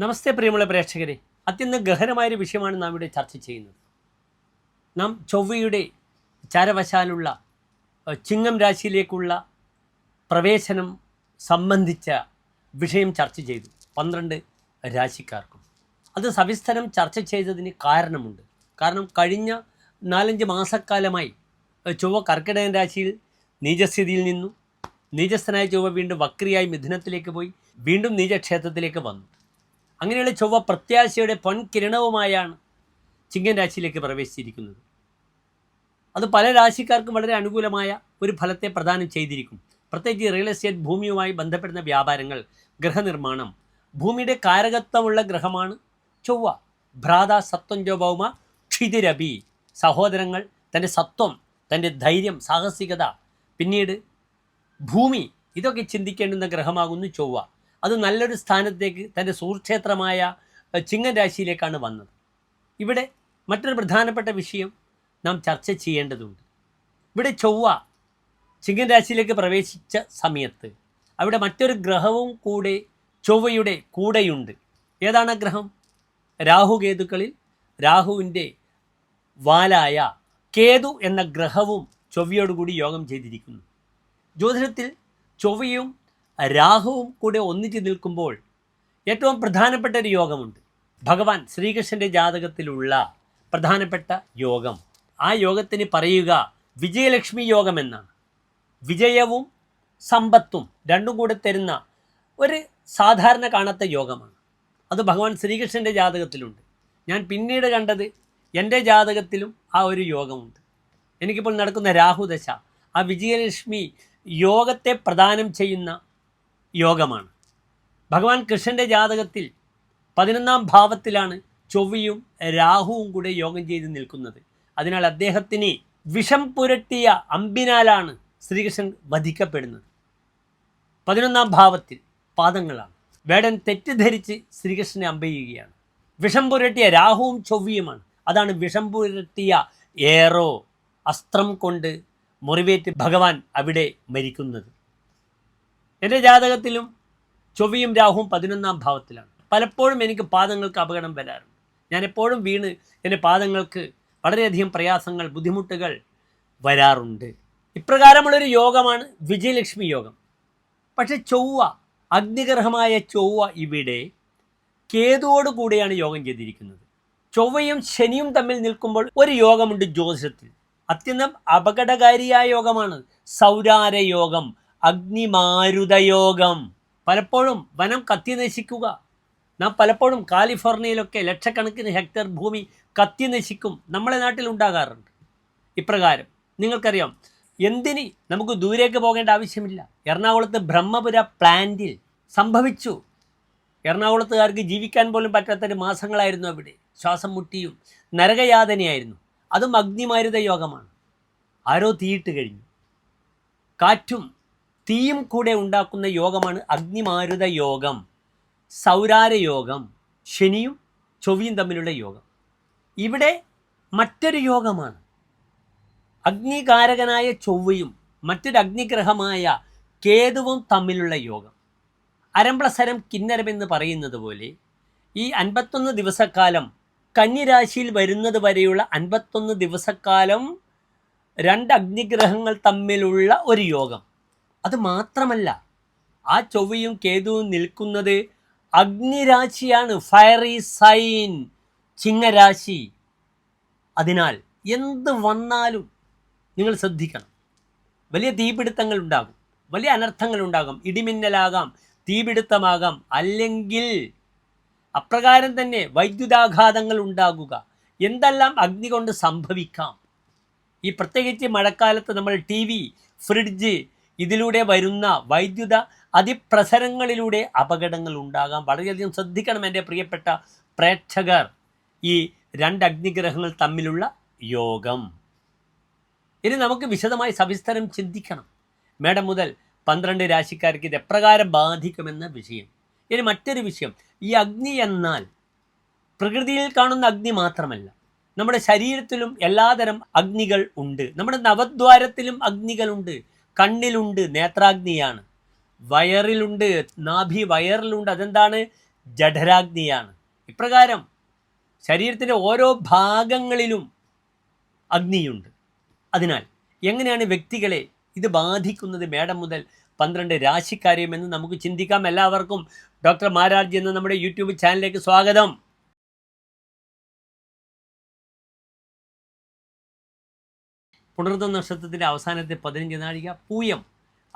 നമസ്തേ പ്രിയമുള്ള പ്രേക്ഷകരെ. അത്യന്തം ഗഹനമായൊരു വിഷയമാണ് നാം ഇവിടെ ചർച്ച ചെയ്യുന്നത്. നാം ചൊവ്വയുടെ ചാരവശാലുള്ള ചിങ്ങം രാശിയിലേക്കുള്ള പ്രവേശനം സംബന്ധിച്ച വിഷയം ചർച്ച ചെയ്തു. പന്ത്രണ്ട് രാശിക്കാർക്കും. അത് സവിസ്തരം ചർച്ച ചെയ്തതിന് കാരണമുണ്ട്. കാരണം കഴിഞ്ഞ നാലഞ്ച് മാസക്കാലമായി ചൊവ്വ കർക്കിടകൻ രാശിയിൽ നീചസ്ഥിതിയിൽ നിന്നു. നീചസ്ഥനായ ചൊവ്വ വീണ്ടും വക്രിയായി മിഥുനത്തിലേക്ക് പോയി. വീണ്ടും നീചക്ഷേത്രത്തിലേക്ക് വന്നു. അങ്ങനെയുള്ള ചൊവ്വ പ്രത്യാശയുടെ പൊൻകിരണവുമായാണ് ചിങ്ങൻ രാശിയിലേക്ക് പ്രവേശിച്ചിരിക്കുന്നത്. അത് പല രാശിക്കാർക്കും വളരെ അനുകൂലമായ ഒരു ഫലത്തെ പ്രദാനം ചെയ്തിരിക്കും. പ്രത്യേകിച്ച് റിയൽ എസ്റ്റേറ്റ് ഭൂമിയുമായി ബന്ധപ്പെടുന്ന വ്യാപാരങ്ങൾ ഗൃഹനിർമ്മാണം ഭൂമിയുടെ കാരകത്വമുള്ള ഗ്രഹമാണ് ചൊവ്വ. ഭ്രാത സത്വം ഭൗമ ക്ഷിതിരബി സഹോദരങ്ങൾ തന്റെ സത്വം തന്റെ ധൈര്യം സാഹസികത. പിന്നീട് ഭൂമി ഇതൊക്കെ ചിന്തിക്കേണ്ടുന്ന ഗ്രഹമാകുന്നു ചൊവ്വ. അത് നല്ലൊരു സ്ഥാനത്തേക്ക് തന്റെ സുഹൃക്ഷേത്രമായ ചിങ്ങൻ രാശിയിലേക്കാണ് വന്നത്. ഇവിടെ മറ്റൊരു പ്രധാനപ്പെട്ട വിഷയം നാം ചർച്ച ചെയ്യേണ്ടതുണ്ട്. ഇവിടെ ചൊവ്വ ചിങ്ങൻ രാശിയിലേക്ക് പ്രവേശിച്ച സമയത്ത് അവിടെ മറ്റൊരു ഗ്രഹവും കൂടെ ചൊവ്വയുടെ കൂടെയുണ്ട്. ഏതാണ് ഗ്രഹം? രാഹുകേതുക്കളിൽ രാഹുവിന്റെ വാലായ കേതു എന്ന ഗ്രഹവും ചൊവ്വയോടുകൂടി യോഗം ചെയ്തിരിക്കുന്നു. ജ്യോതിഷത്തിൽ ചൊവ്വയും രാഹുവും കൂടെ ഒന്നിച്ച് നിൽക്കുമ്പോൾ ഏറ്റവും പ്രധാനപ്പെട്ട ഒരു യോഗമുണ്ട്. ഭഗവാൻ ശ്രീകൃഷ്ണന്റെ ജാതകത്തിലുള്ള പ്രധാനപ്പെട്ട യോഗം. ആ യോഗത്തിന് പറയുക വിജയലക്ഷ്മി യോഗം എന്നാണ്. വിജയവും സമ്പത്തും രണ്ടും കൂടെ തരുന്ന ഒരു സാധാരണ കാണാത്ത യോഗമാണ്. അത് ഭഗവാൻ ശ്രീകൃഷ്ണന്റെ ജാതകത്തിലുണ്ട്. ഞാൻ പിന്നീട് കണ്ടത് എന്റെ ജാതകത്തിലും ആ ഒരു യോഗമുണ്ട്. എനിക്കിപ്പോൾ നടക്കുന്ന രാഹുദശ ആ വിജയലക്ഷ്മി യോഗത്തെ പ്രദാനം ചെയ്യുന്ന യോഗമാണ്. ഭഗവാൻ കൃഷ്ണന്റെ ജാതകത്തിൽ പതിനൊന്നാം ഭാവത്തിലാണ് ചൊവ്വയും രാഹുവും കൂടെ യോഗം ചെയ്ത് നിൽക്കുന്നത്. അതിനാൽ അദ്ദേഹത്തിന് വിഷം പുരട്ടിയ അമ്പിനാലാണ് ശ്രീകൃഷ്ണൻ വധിക്കപ്പെടുന്നത്. പതിനൊന്നാം ഭാവത്തിൽ പാദങ്ങളാണ്. വേടൻ തെറ്റിദ്ധരിച്ച് ശ്രീകൃഷ്ണനെ അമ്പയുകയാണ് വിഷം പുരട്ടിയ രാഹുവും ചൊവ്വയുമാണ്. അതാണ് വിഷം പുരട്ടിയ ഏറോ അസ്ത്രം കൊണ്ട് മുറിവേറ്റ് ഭഗവാൻ അവിടെ മരിക്കുന്നത്. എന്റെ ജാതകത്തിലും ചൊവ്വയും രാഹുവും പതിനൊന്നാം ഭാവത്തിലാണ്. പലപ്പോഴും എനിക്ക് പാദങ്ങൾക്ക് അപകടം വരാറുണ്ട്. ഞാൻ എപ്പോഴും വീണ് എന്റെ പാദങ്ങൾക്ക് വളരെയധികം പ്രയാസങ്ങൾ ബുദ്ധിമുട്ടുകൾ വരാറുണ്ട്. ഇപ്രകാരമുള്ളൊരു യോഗമാണ് വിജയലക്ഷ്മി യോഗം. പക്ഷെ ചൊവ്വ അഗ്നിഗ്രഹമായ ചൊവ്വ ഇവിടെ കേതുവോട് കൂടിയാണ് യോഗം ചെയ്തിരിക്കുന്നത്. ചൊവ്വയും ശനിയും തമ്മിൽ നിൽക്കുമ്പോൾ ഒരു യോഗമുണ്ട് ജ്യോതിഷത്തിൽ. അത്യന്തം അപകടകാരിയായ യോഗമാണ് സൗരാര യോഗം. അഗ്നിമാരുതയോഗം. പലപ്പോഴും വനം കത്തി നശിക്കുക നാം പലപ്പോഴും കാലിഫോർണിയയിലൊക്കെ ലക്ഷക്കണക്കിന് ഹെക്ടർ ഭൂമി കത്തി നശിക്കും നമ്മളെ നാട്ടിൽ ഉണ്ടാകാറുണ്ട്. ഇപ്രകാരം നിങ്ങൾക്കറിയാം എന്തിന് നമുക്ക് ദൂരേക്ക് പോകേണ്ട ആവശ്യമില്ല. എറണാകുളത്ത് ബ്രഹ്മപുര പ്ലാന്റിൽ സംഭവിച്ചു. എറണാകുളത്തുകാർക്ക് ജീവിക്കാൻ പോലും പറ്റാത്തൊരു മാസങ്ങളായിരുന്നു അവിടെ. ശ്വാസം മുട്ടിയും നരകയാതനയായിരുന്നു. അതും അഗ്നിമാരുത യോഗമാണ് ആരോ തീയിട്ട് കഴിഞ്ഞു. കാറ്റും തീയും കൂടെ ഉണ്ടാക്കുന്ന യോഗമാണ് അഗ്നിമാരുത യോഗം സൗരാര യോഗം ശനിയും ചൊവ്വയും തമ്മിലുള്ള യോഗം. ഇവിടെ മറ്റൊരു യോഗമാണ്. അഗ്നികാരകനായ ചൊവ്വയും മറ്റൊരു അഗ്നിഗ്രഹമായ കേതുവും തമ്മിലുള്ള യോഗം. അരംപ്ലസരം കിന്നരമെന്ന് പറയുന്നത് പോലെ ഈ അൻപത്തൊന്ന് ദിവസക്കാലം കന്നിരാശിയിൽ വരുന്നത് വരെയുള്ള അൻപത്തൊന്ന് ദിവസക്കാലം രണ്ട് അഗ്നിഗ്രഹങ്ങൾ തമ്മിലുള്ള ഒരു യോഗം. അത് മാത്രമല്ല ആ ചൊവ്വയും കേതുവും നിൽക്കുന്നത് അഗ്നിരാശിയാണ് ഫയറി സൈൻ ചിങ്ങരാശി. അതിനാൽ എന്ത് വന്നാലും നിങ്ങൾ ശ്രദ്ധിക്കണം. വലിയ തീപിടുത്തങ്ങൾ ഉണ്ടാകും വലിയ അനർത്ഥങ്ങൾ ഉണ്ടാകും ഇടിമിന്നലാകാം തീപിടുത്തമാകാം. അല്ലെങ്കിൽ അപ്രകാരം തന്നെ വൈദ്യുതാഘാതങ്ങൾ ഉണ്ടാകുക. എന്തെല്ലാം അഗ്നി കൊണ്ട് സംഭവിക്കാം? ഈ പ്രത്യേകിച്ച് മഴക്കാലത്ത് നമ്മൾ ടി വി ഫ്രിഡ്ജ് ഇതിലൂടെ വരുന്ന വൈദ്യുത അതിപ്രസരങ്ങളിലൂടെ അപകടങ്ങൾ ഉണ്ടാകാം. വളരെയധികം ശ്രദ്ധിക്കണം എന്റെ പ്രിയപ്പെട്ട പ്രേക്ഷകർ. ഈ രണ്ട് അഗ്നിഗ്രഹങ്ങൾ തമ്മിലുള്ള യോഗം. ഇനി നമുക്ക് വിശദമായി സവിസ്തരം ചിന്തിക്കണം. മേഡം മുതൽ പന്ത്രണ്ട് രാശിക്കാർക്ക് ഇത് എപ്രകാരം ബാധിക്കുമെന്ന വിഷയം. ഇനി മറ്റൊരു വിഷയം. ഈ അഗ്നി എന്നാൽ പ്രകൃതിയിൽ കാണുന്ന അഗ്നി മാത്രമല്ല. നമ്മുടെ ശരീരത്തിലും എല്ലാതരം അഗ്നികൾ ഉണ്ട്. നമ്മുടെ നവദ്വാരത്തിലും അഗ്നികളുണ്ട് കണ്ണിലുണ്ട് നേത്രാഗ്നിയാണ്. വയറിലുണ്ട് നാഭി വയറിലുണ്ട് അതെന്താണ്? ജഠരാഗ്നിയാണ്. ഇപ്രകാരം ശരീരത്തിന്റെ ഓരോ ഭാഗങ്ങളിലും അഗ്നിയുണ്ട്. അതിനാൽ എങ്ങനെയാണ് വ്യക്തികളെ ഇത് ബാധിക്കുന്നത്? മേഡം മുതൽ പന്ത്രണ്ട് രാശിക്കാരെയും എന്ന് നമുക്ക് ചിന്തിക്കാം. എല്ലാവർക്കും ഡോക്ടർ മാരാർജി എന്ന നമ്മുടെ യൂട്യൂബ് ചാനലിലേക്ക് സ്വാഗതം. പുണർന്ന നക്ഷത്രത്തിന്റെ അവസാനത്തെ പതിനഞ്ച് നാഴിക പൂയം.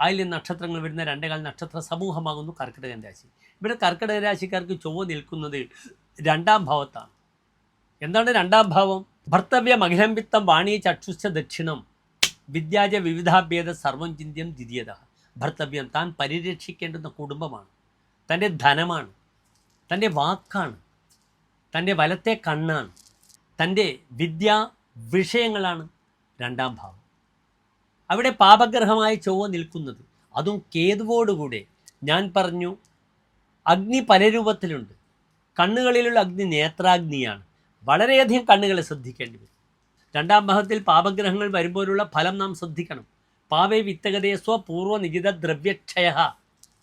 ആയില്യം നക്ഷത്രങ്ങൾ വരുന്ന രണ്ടേകാൽ നക്ഷത്ര സമൂഹമാകുന്നു കർക്കിടകൻ രാശി. ഇവിടെ കർക്കിടക രാശിക്കാർക്ക് ചൊവ്വ നിൽക്കുന്നത് രണ്ടാം ഭാവത്താണ്. എന്താണ് രണ്ടാം ഭാവം? ഭർത്തവ്യ മഹിലംബിത്തം വാണി ചക്ഷുശ്ച ദക്ഷിണം വിദ്യാജ വിവിധാഭേദ സർവം ചിന്ത്യം ദ്വിതീയത. ഭർത്തവ്യം താൻ പരിരക്ഷിക്കേണ്ടുന്ന കുടുംബമാണ്. തന്റെ ധനമാണ്. തന്റെ വാക്കാണ്. തന്റെ വലത്തെ കണ്ണാണ്. തന്റെ വിദ്യാ വിഷയങ്ങളാണ്. രണ്ടാം ഭാവം. അവിടെ പാപഗ്രഹമായി ചൊവ്വ നിൽക്കുന്നത്. അതും കേതുവോടുകൂടെ. ഞാൻ പറഞ്ഞു അഗ്നി പല രൂപത്തിലുണ്ട്. കണ്ണുകളിലുള്ള അഗ്നി നേത്രാഗ്നിയാണ്. വളരെയധികം കണ്ണുകളെ ശ്രദ്ധിക്കേണ്ടി വരും. രണ്ടാം ഭാവത്തിൽ പാപഗ്രഹങ്ങൾ വരുമ്പോഴുള്ള ഫലം നാം ശ്രദ്ധിക്കണം. പാവേ വിത്തകതയെ സ്വപൂർവ നിജിത ദ്രവ്യക്ഷയ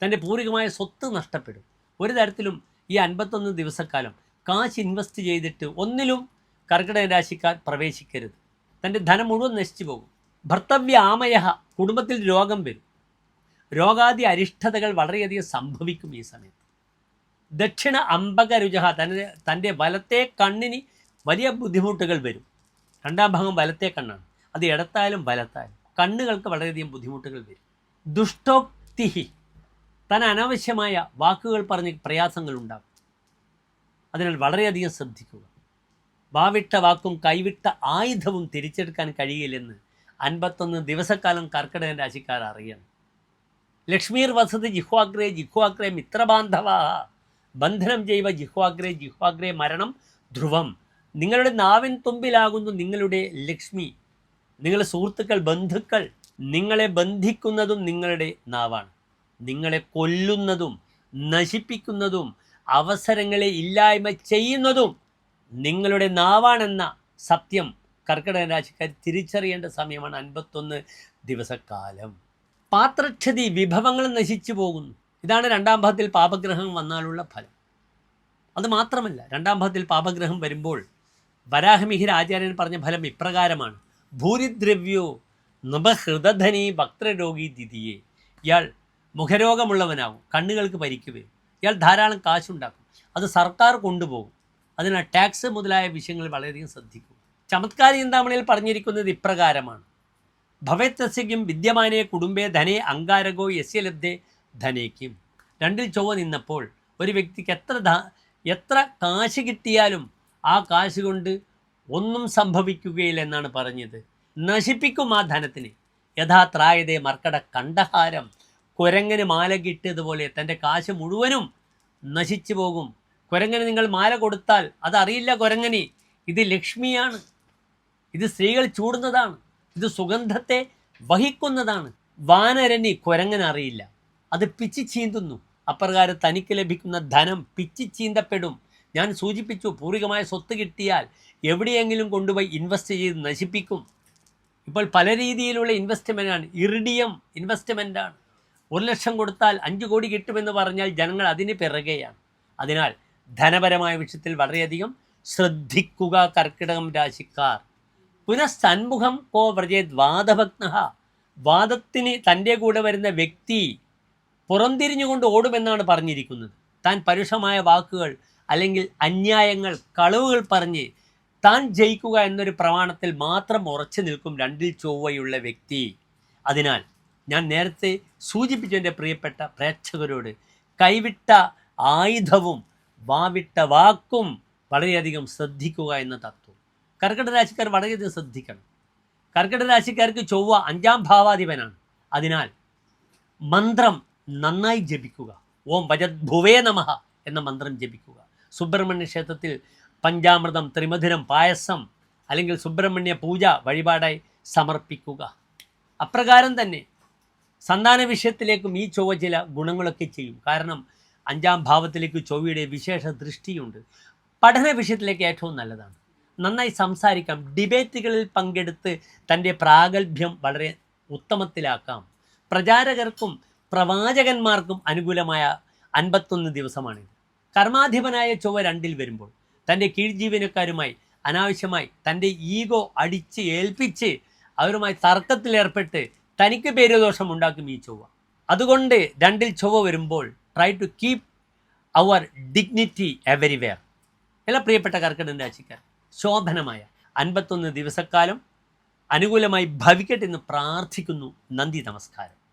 തന്റെ പൂർവികമായ സ്വത്ത് നഷ്ടപ്പെടും. ഒരു തരത്തിലും ഈ അൻപത്തൊന്ന് ദിവസക്കാലം കാശ് ഇൻവെസ്റ്റ് ചെയ്തിട്ട് ഒന്നിലും കർക്കിടക രാശിക്കാർ പ്രവേശിക്കരുത്. തന്റെ ധനം മുഴുവൻ നശിച്ചു പോകും. ഭർത്തവ്യ ആമയഹ കുടുംബത്തിൽ രോഗം വരും. രോഗാദി അരിഷ്ടതകൾ വളരെയധികം സംഭവിക്കും ഈ സമയത്ത്. ദക്ഷിണ അമ്പകരുചഹ തന്റെ തന്റെ വലത്തെ കണ്ണിന് വലിയ ബുദ്ധിമുട്ടുകൾ വരും. രണ്ടാം ഭാഗം വലത്തെ കണ്ണാണ്. അത് ഇടത്തായാലും വലത്തായാലും കണ്ണുകൾക്ക് വളരെയധികം ബുദ്ധിമുട്ടുകൾ വരും. ദുഷ്ടോക്തിഹി താൻ അനാവശ്യമായ വാക്കുകൾ പറഞ്ഞ് പ്രയാസങ്ങൾ ഉണ്ടാകും അതിനാൽ വളരെയധികം ശ്രദ്ധിക്കുക. വാവിട്ട വാക്കും കൈവിട്ട ആയുധവും തിരിച്ചെടുക്കാൻ കഴിയില്ലെന്ന് അൻപത്തൊന്ന് ദിവസക്കാലം കർക്കിടകൻ രാശിക്കാർ അറിയണം. ലക്ഷ്മീർ വസതി ജിഹ്വാഗ്രേ ജിഹ്വാഗ്രേ മിത്രബാന്ധവ. ബന്ധനം ചെയ്യുക ജിഹ്വാഗ്രേ ജിഹ്വാഗ്രേ മരണം ധ്രുവം. നിങ്ങളുടെ നാവിൻ തുമ്പിലാകുന്നു നിങ്ങളുടെ ലക്ഷ്മി. നിങ്ങളുടെ സുഹൃത്തുക്കൾ ബന്ധുക്കൾ നിങ്ങളെ ബന്ധിക്കുന്നതും നിങ്ങളുടെ നാവാണ്. നിങ്ങളെ കൊല്ലുന്നതും നശിപ്പിക്കുന്നതും അവസരങ്ങളെ ഇല്ലായ്മ ചെയ്യുന്നതും നിങ്ങളുടെ നാവാണെന്ന സത്യം കർക്കിടക രാശിക്കാർ തിരിച്ചറിയേണ്ട സമയമാണ് അൻപത്തൊന്ന് ദിവസക്കാലം. പാത്രക്ഷതി വിഭവങ്ങൾ നശിച്ചു പോകുന്നു. ഇതാണ് രണ്ടാം ഭാഗത്തിൽ പാപഗ്രഹം വന്നാലുള്ള ഫലം. അത് മാത്രമല്ല രണ്ടാം ഭാഗത്തിൽ പാപഗ്രഹം വരുമ്പോൾ വരാഹമിഹിര ആചാര്യൻ പറഞ്ഞ ഫലം ഇപ്രകാരമാണ്. ഭൂരിദ്രവ്യോ നൃപഹൃതധനി ഭക്തരോഗി ദിതിയെ. ഇയാൾ മുഖരോഗമുള്ളവനാകും കണ്ണുകൾക്ക് പരിക്കുകയും ഇയാൾ ധാരാളം കാശുണ്ടാക്കും. അത് സർക്കാർ കൊണ്ടുപോകും. അതിനാൽ ടാക്സ് മുതലായ വിഷയങ്ങൾ വളരെയധികം ശ്രദ്ധിക്കും. ചമത്കാര ചിന്താമണിയിൽ പറഞ്ഞിരിക്കുന്നത് ഇപ്രകാരമാണ്. ഭവേത്തസ്യക്കും വിദ്യമാനെ കുടുംബേ ധനേ അങ്കാരകോ യസ്യ ലബ്ധേ ധനേക്കും രണ്ടിൽ ചൊവ്വ നിന്നപ്പോൾ ഒരു വ്യക്തിക്ക് എത്ര എത്ര കാശ് കിട്ടിയാലും ആ കാശ് കൊണ്ട് ഒന്നും സംഭവിക്കുകയില്ല എന്നാണ് പറഞ്ഞത്. നശിപ്പിക്കും ആ ധനത്തിന്. യഥാത്രായതേ മർക്കട കണ്ടഹാരം. കുരങ്ങന് മാല കിട്ടിയതുപോലെ തന്റെ കാശ് മുഴുവനും നശിച്ചു പോകും. കുരങ്ങന് നിങ്ങൾ മാല കൊടുത്താൽ അതറിയില്ല കുരങ്ങന്. ഇത് ലക്ഷ്മിയാണ്. ഇത് സ്ത്രീകൾ ചൂടുന്നതാണ്. ഇത് സുഗന്ധത്തെ വഹിക്കുന്നതാണ്. വാനരനി കുരങ്ങൻ അറിയില്ല. അത് പിച്ചി ചീന്തുന്നു. അപ്രകാരം തനിക്ക് ലഭിക്കുന്ന ധനം പിച്ചി ചീന്തപ്പെടും. ഞാൻ സൂചിപ്പിച്ചു പൂർവികമായ സ്വത്ത് കിട്ടിയാൽ എവിടെയെങ്കിലും കൊണ്ടുപോയി ഇൻവെസ്റ്റ് ചെയ്ത് നശിപ്പിക്കും. ഇപ്പോൾ പല രീതിയിലുള്ള ഇൻവെസ്റ്റ്മെന്റാണ് ഇറിഡിയം ഇൻവെസ്റ്റ്മെന്റാണ് ഒരു ലക്ഷം കൊടുത്താൽ അഞ്ച് കോടി കിട്ടുമെന്ന് പറഞ്ഞാൽ ജനങ്ങൾ അതിന് പിറകെയാണ്. അതിനാൽ ധനപരമായ വിഷയത്തിൽ വളരെയധികം ശ്രദ്ധിക്കുക കർക്കിടകം രാശിക്കാർ. പുനഃസന്മുഖം കോ വ്രജേത് വാദഭഗ്ന വാദത്തിന് തന്റെ കൂടെ വരുന്ന വ്യക്തി പുറംതിരിഞ്ഞുകൊണ്ട് ഓടുമെന്നാണ് പറഞ്ഞിരിക്കുന്നത്. താൻ പരുഷമായ വാക്കുകൾ അല്ലെങ്കിൽ അന്യായങ്ങൾ കളവുകൾ പറഞ്ഞ് താൻ ജയിക്കുക എന്നൊരു പ്രമാണത്തിൽ മാത്രം ഉറച്ചു നിൽക്കും രണ്ടിൽ ചൊവ്വയുള്ള വ്യക്തി. അതിനാൽ ഞാൻ നേരത്തെ സൂചിപ്പിച്ചു എന്റെ പ്രിയപ്പെട്ട പ്രേക്ഷകരോട് കൈവിട്ട ആയുധവും വാവിട്ട വാക്കും വളരെയധികം ശ്രദ്ധിക്കുക എന്ന തത്വം. കർക്കിടക രാശിക്കാർ വളരെയധികം ശ്രദ്ധിക്കണം. കർക്കിടക രാശിക്കാർക്ക് ചൊവ്വ അഞ്ചാം ഭാവാധിപനാണ്. അതിനാൽ മന്ത്രം നന്നായി ജപിക്കുക. ഓം ഭജത് ഭുവേ നമ എന്ന മന്ത്രം ജപിക്കുക. സുബ്രഹ്മണ്യ ക്ഷേത്രത്തിൽ പഞ്ചാമൃതം ത്രിമധുരം പായസം അല്ലെങ്കിൽ സുബ്രഹ്മണ്യ പൂജ വഴിപാടായി സമർപ്പിക്കുക. അപ്രകാരം തന്നെ സന്താന വിഷയത്തിലേക്കും ഈ ചൊവ്വ ചില ഗുണങ്ങളൊക്കെ ചെയ്യും. കാരണം അഞ്ചാം ഭാവത്തിലേക്ക് ചൊവ്വയുടെ വിശേഷ ദൃഷ്ടിയുണ്ട്. പഠന വിഷയത്തിലേക്ക് ഏറ്റവും നല്ലതാണ്. നന്നായി സംസാരിക്കാം. ഡിബേറ്റുകളിൽ പങ്കെടുത്ത് തന്റെ പ്രാഗൽഭ്യം വളരെ ഉത്തമത്തിലാക്കാം. പ്രചാരകർക്കും പ്രവാചകന്മാർക്കും അനുകൂലമായ അൻപത്തൊന്ന് ദിവസമാണിത് കർമാധിപനായ ചൊവ്വ രണ്ടിൽ വരുമ്പോൾ തന്റെ കീഴ്ജീവനക്കാരുമായി അനാവശ്യമായി തന്റെ ഈഗോ അടിച്ച് ഏൽപ്പിച്ച് അവരുമായി തർക്കത്തിലേർപ്പെട്ട് തനിക്ക് പേരുദോഷം ഉണ്ടാക്കും ഈ ചൊവ്വ. അതുകൊണ്ട് രണ്ടിൽ ചൊവ്വ വരുമ്പോൾ try to keep our dignity everywhere എല്ലാ പ്രിയപ്പെട്ട കർക്കിടൻ രാശിക്കാർ ശോഭനമായ അൻപത്തൊന്ന് ദിവസക്കാലം അനുകൂലമായി ഭവിക്കട്ടെ എന്ന് പ്രാർത്ഥിക്കുന്നു. നന്ദി നമസ്കാരം.